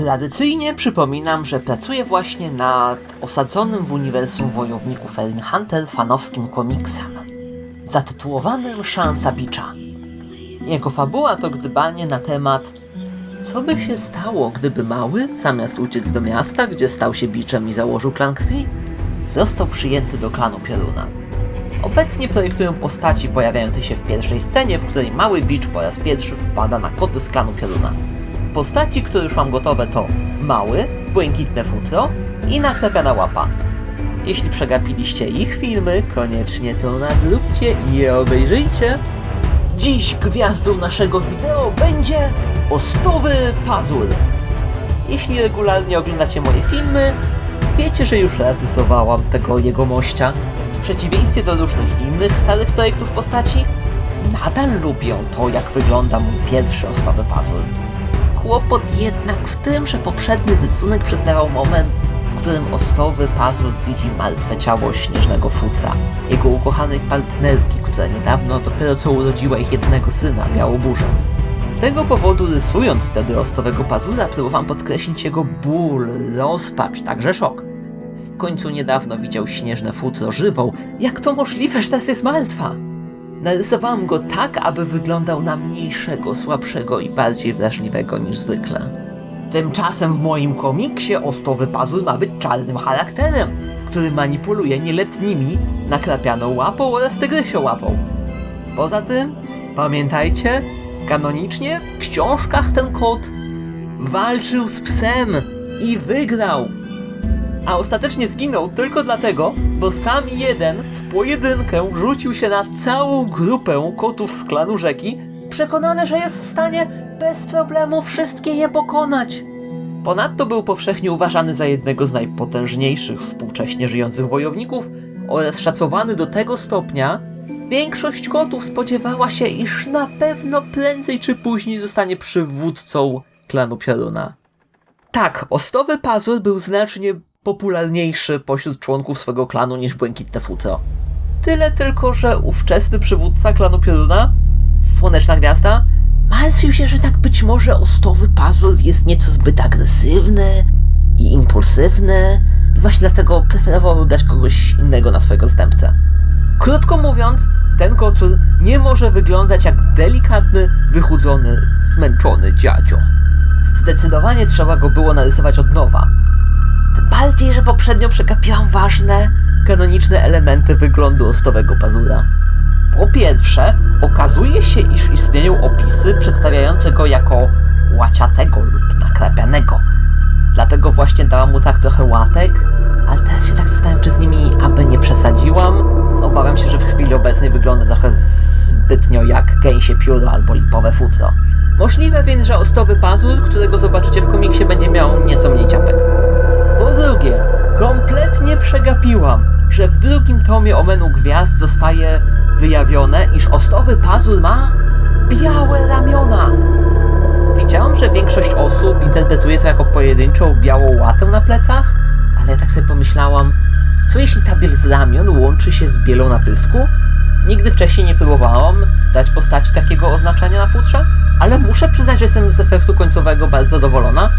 Tradycyjnie przypominam, że pracuję właśnie nad osadzonym w uniwersum wojowników Erin Hunter fanowskim komiksem zatytułowanym Szansa Bicza. Jego fabuła to gdybanie na temat co by się stało, gdyby mały, zamiast uciec do miasta, gdzie stał się biczem i założył klan krwi, został przyjęty do klanu Pioruna. Obecnie projektuję postaci pojawiające się w pierwszej scenie, w której mały bicz po raz pierwszy wpada na koty z klanu Pioruna. Postaci, które już mam gotowe to mały, błękitne futro i naklepiana łapa. Jeśli przegapiliście ich filmy, koniecznie to nadróbcie i je obejrzyjcie. Dziś gwiazdą naszego wideo będzie Ostowy Pazur. Jeśli regularnie oglądacie moje filmy, wiecie, że już raz rysowałam tego jego mościa. W przeciwieństwie do różnych innych starych projektów postaci, nadal lubię to, jak wygląda mój pierwszy Ostowy Pazur. Kłopot jednak w tym, że poprzedni rysunek przedstawiał moment, w którym ostowy pazur widzi martwe ciało śnieżnego futra, jego ukochanej partnerki, która niedawno dopiero co urodziła ich jednego syna, Białoburzę. Z tego powodu rysując wtedy ostowego pazura próbowałem podkreślić jego ból, rozpacz, także szok. W końcu niedawno widział śnieżne futro żywą. Jak to możliwe, że teraz jest martwa? Narysowałem go tak, aby wyglądał na mniejszego, słabszego i bardziej wrażliwego niż zwykle. Tymczasem w moim komiksie Ostowy Pazur ma być czarnym charakterem, który manipuluje nieletnimi nakrapianą łapą oraz tygrysią łapą. Poza tym, pamiętajcie, kanonicznie w książkach ten kot walczył z psem i wygrał. A ostatecznie zginął tylko dlatego, bo sam jeden w pojedynkę rzucił się na całą grupę kotów z klanu rzeki, przekonany, że jest w stanie bez problemu wszystkie je pokonać. Ponadto był powszechnie uważany za jednego z najpotężniejszych współcześnie żyjących wojowników oraz szacowany do tego stopnia, większość kotów spodziewała się, iż na pewno prędzej czy później zostanie przywódcą klanu Pioruna. Tak, Ostowy Pazur był znacznie popularniejszy pośród członków swego klanu niż Błękitne Futro. Tyle tylko, że ówczesny przywódca klanu Pioruna, Słoneczna Gwiazda, martwił się, że tak być może Ostowy Pazur jest nieco zbyt agresywny i impulsywny i właśnie dlatego preferował dać kogoś innego na swojego zastępcę. Krótko mówiąc, ten kocur nie może wyglądać jak delikatny, wychudzony, zmęczony dziadzio. Zdecydowanie trzeba go było narysować od nowa. Tym bardziej, że poprzednio przegapiłam ważne, kanoniczne elementy wyglądu ostowego pazura. Po pierwsze, okazuje się, iż istnieją opisy przedstawiające go jako łaciatego lub nakrapianego. Dlatego właśnie dałam mu tak trochę łatek, ale teraz się tak zastanawiam, czy z nimi aby nie przesadziłam. Obawiam się, że w chwili obecnej wygląda trochę zbytnio jak gęsie pióro albo lipowe futro. Możliwe więc, że ostowy pazur, którego zobaczycie w komiksie, będzie miał nieco mniej ciapek. Po drugie, kompletnie przegapiłam, że w drugim tomie Omenu Gwiazd zostaje wyjawione, iż ostowy pazur ma białe ramiona. Widziałam, że większość osób interpretuje to jako pojedynczą białą łatę na plecach, ale tak sobie pomyślałam, co jeśli ta biel z ramion łączy się z bielą na pysku? Nigdy wcześniej nie próbowałam dać postaci takiego oznaczenia na futrze, ale muszę przyznać, że jestem z efektu końcowego bardzo zadowolona.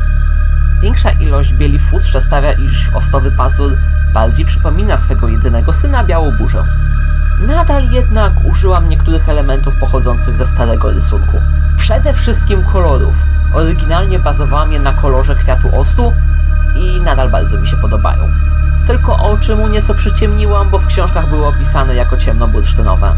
Większa ilość bieli w futrze sprawia, iż ostowy pazur bardziej przypomina swego jedynego syna Białoburzę. Nadal jednak użyłam niektórych elementów pochodzących ze starego rysunku. Przede wszystkim kolorów. Oryginalnie bazowałam je na kolorze kwiatu ostu i nadal bardzo mi się podobają. Tylko oczy mu nieco przyciemniłam, bo w książkach były opisane jako ciemnobursztynowe.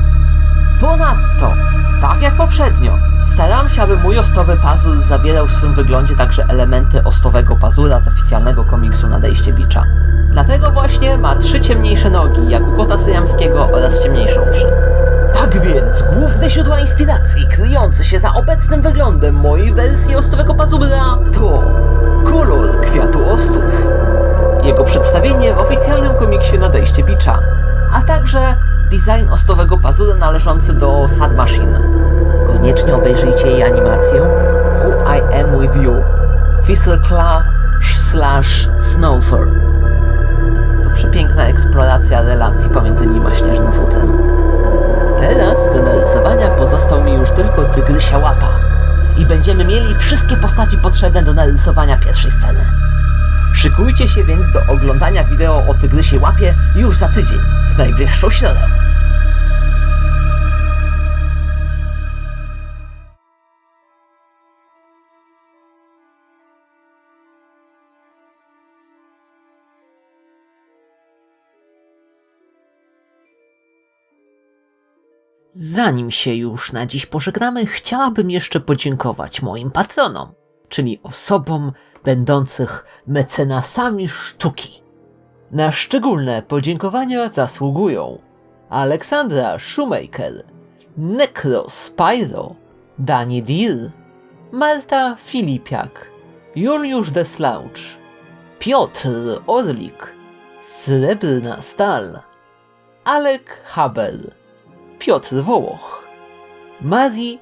Ponadto, tak jak poprzednio, starałam się, aby mój ostowy pazur zawierał w swym wyglądzie także elementy ostowego pazura z oficjalnego komiksu Nadejście Bicza. Dlatego właśnie ma trzy ciemniejsze nogi, jak u kota syjamskiego oraz ciemniejsze uszy. Tak więc, główne źródła inspiracji kryjące się za obecnym wyglądem mojej wersji ostowego pazura to kolor kwiatu ostów, Bicza, a także design ostowego pazura należący do Sad Machine. Koniecznie obejrzyjcie jej animację Who I Am With You Fizzleclaw slash Snowfur. To przepiękna eksploracja relacji pomiędzy nim a śnieżnym futrem. Teraz do narysowania pozostał mi już tylko tygrysia łapa. i będziemy mieli wszystkie postaci potrzebne do narysowania pierwszej sceny. Szykujcie się więc do oglądania wideo o Tygrysie Łapie już za tydzień, w najbliższą środę. Zanim się już na dziś pożegnamy, chciałabym jeszcze podziękować moim patronom, czyli osobom będących mecenasami sztuki. Na szczególne podziękowania zasługują Aleksandra Shoemaker, Necro Spyro, Dani Dir, Marta Filipiak, Juliusz Deslaucz, Piotr Orlik, Srebrna Stal, Alek Haber, Piotr Wołoch, Marii